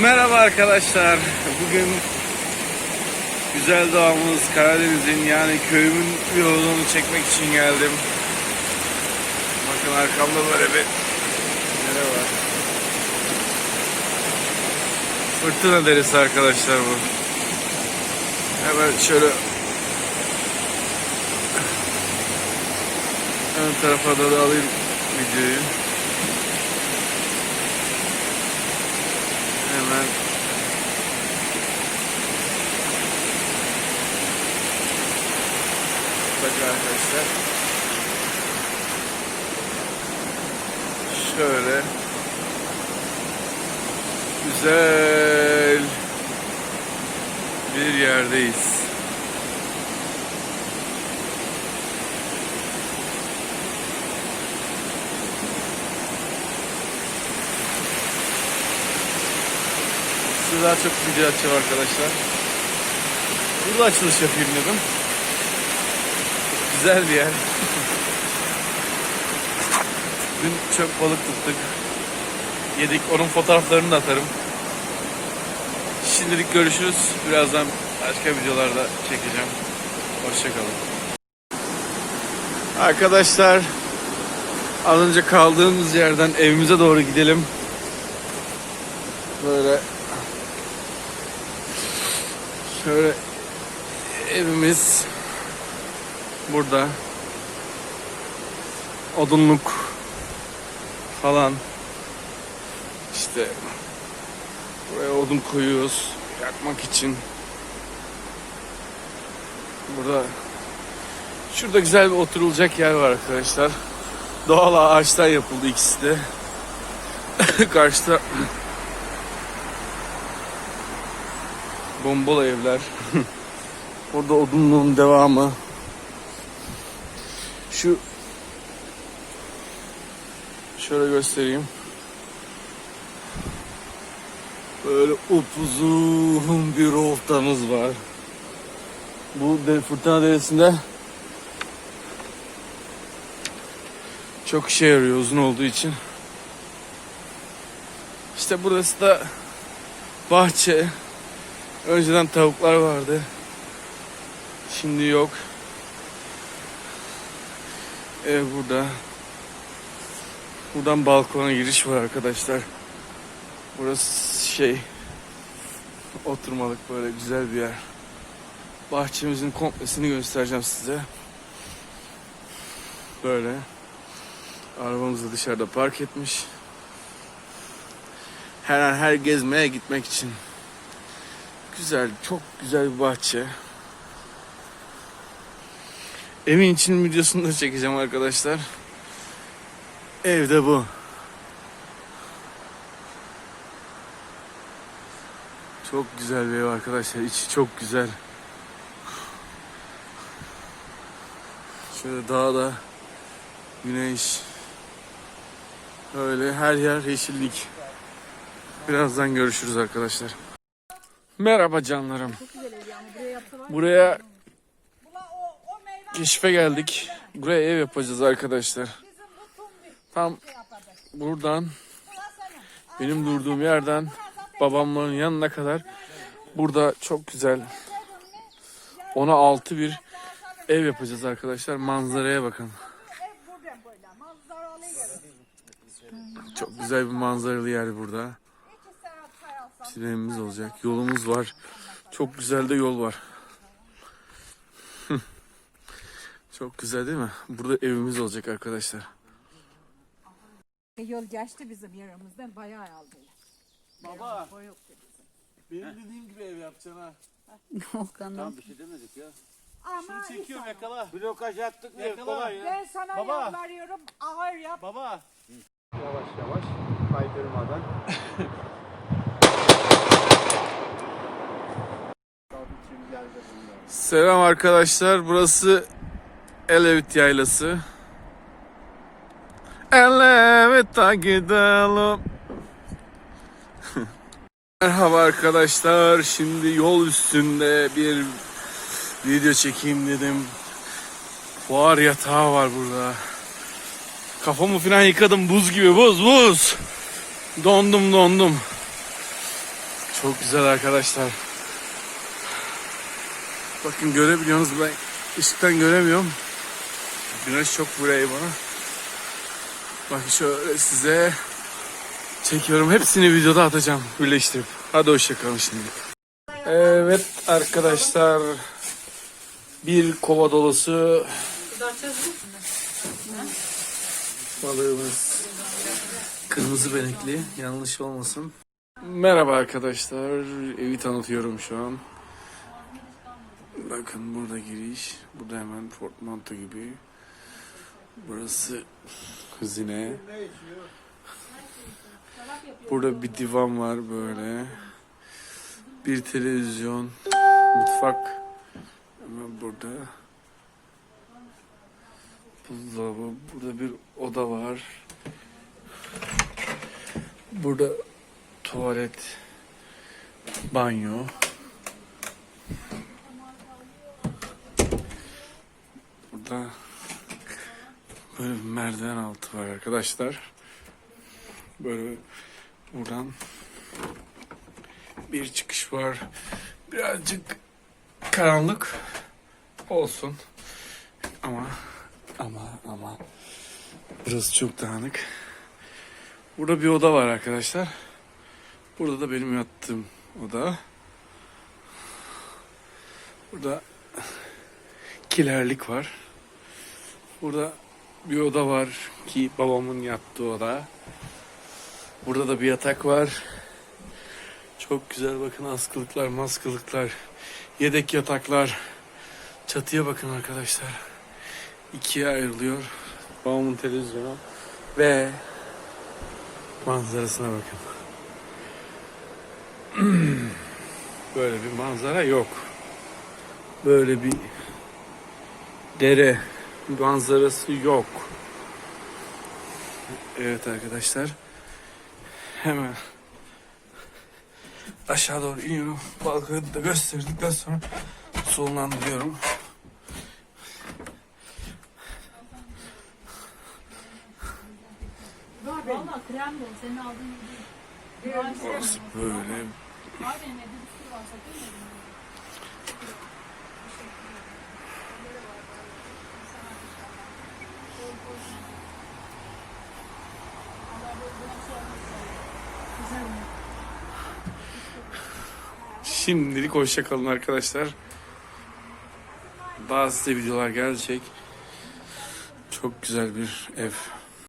Merhaba arkadaşlar. Bugün güzel doğamız Karadeniz'in yani köyümün yolunu çekmek için geldim. Bakın arkamda böyle bir nere var. Fırtına derisi arkadaşlar bu. Hemen şöyle ön tarafa doğru alayım videoyu. Hemen Bakın arkadaşlar. Şöyle güzel bir yerdeyiz. Size daha çok video açacağım arkadaşlar. Burada açılış yapayım dedim. Güzel bir yer. Dün çok balık tuttuk. Yedik. Onun fotoğraflarını da atarım. Şimdilik görüşürüz. Birazdan başka videolarda çekeceğim. Hoşçakalın. Arkadaşlar az önce kaldığımız yerden evimize doğru gidelim. Böyle şöyle evimiz burada. Odunluk falan. İşte buraya odun koyuyoruz yakmak için. Burada şurada güzel bir oturulacak yer var arkadaşlar. Doğal ağaçtan yapıldı ikisi de. Karşıda bombalı evler. Burada odunluğun devamı şu şöyle göstereyim. Böyle upuzun bir oltamız var. Bu de, fırtına deresinde çok işe yarıyor uzun olduğu için. İşte burası da bahçe. Önceden tavuklar vardı. Şimdi yok. Ev burada. Buradan balkona giriş var arkadaşlar. Burası şey oturmalık böyle güzel bir yer. Bahçemizin komplesini göstereceğim size. Böyle. Arabamızı dışarıda park etmiş. Her an her gezmeye gitmek için. Güzel, çok güzel bir bahçe. Evin için videosunu da çekeceğim arkadaşlar. Evde bu. Çok güzel bir ev arkadaşlar. İçi çok güzel. Şöyle dağda güneş. Öyle her yer yeşillik. Birazdan görüşürüz arkadaşlar. Merhaba canlarım. Buraya keşfe geldik. Buraya ev yapacağız arkadaşlar. Tam buradan benim durduğum yerden babamların yanına kadar burada çok güzel ona altı bir ev yapacağız arkadaşlar. Manzaraya bakın. Çok güzel bir manzaralı yer burada. Evimiz olacak. Yolumuz var. Çok güzel de yol var. Çok güzel değil mi? Burada evimiz olacak arkadaşlar. Yol geçti bizim yerimizden bayağı aldı. Baba benim dediğim gibi ev yapacaksın ha. Tamam bir şey demedik ya. Ama Çekiyorum yakala. Blokaj attık mı Yakala. kolay ya. ben sana Baba. yalvarıyorum ağır yap. Baba. Yavaş yavaş kaydırmadan. Selam arkadaşlar. Burası Elevit Yaylası. Elevit'e gidelim. Merhaba arkadaşlar. Şimdi yol üstünde bir video çekeyim dedim. Fuar yatağı var burada. Kafamı falan yıkadım buz gibi buz buz. Dondum dondum. Çok güzel arkadaşlar. Bakın görebiliyorsunuz ben ışıktan göremiyorum. Güneş çok buraya bana. Bakın şöyle size çekiyorum. Hepsini videoda atacağım birleştirip. Hadi hoşçakalın şimdi. Evet arkadaşlar. Bir kova dolusu balığımız. Kırmızı benekli. Yanlış olmasın. Merhaba arkadaşlar. Evi tanıtıyorum şu an. Bakın burada giriş. Burada hemen portmanto gibi. Burası hazine. Burada bir divan var böyle. Bir televizyon. Mutfak. Hemen burada. Buzdolabı. Burada bir oda var. Burada tuvalet, banyo. Burada böyle bir merdiven altı var arkadaşlar. Böyle buradan bir çıkış var. Birazcık karanlık olsun. Ama ama ama burası çok dağınık. Burada bir oda var arkadaşlar. Burada da benim yattığım oda. Burada kilerlik var. Burada bir oda var ki babamın yattığı oda. Burada da bir yatak var. Çok güzel bakın askılıklar, maskılıklar, yedek yataklar. Çatıya bakın arkadaşlar. İkiye ayrılıyor. Babamın televizyonu ve manzarasına bakın. Böyle bir manzara yok. Böyle bir dere manzarası yok. Evet arkadaşlar. Hemen aşağı doğru iniyorum. Balkonu da gösterdikten sonra sonlandırıyorum. Valla krem de senin aldığın gibi. Burası böyle benim evde bir sürü var satayım Şimdilik hoşça kalın arkadaşlar. Daha videolar gelecek. Çok güzel bir ev.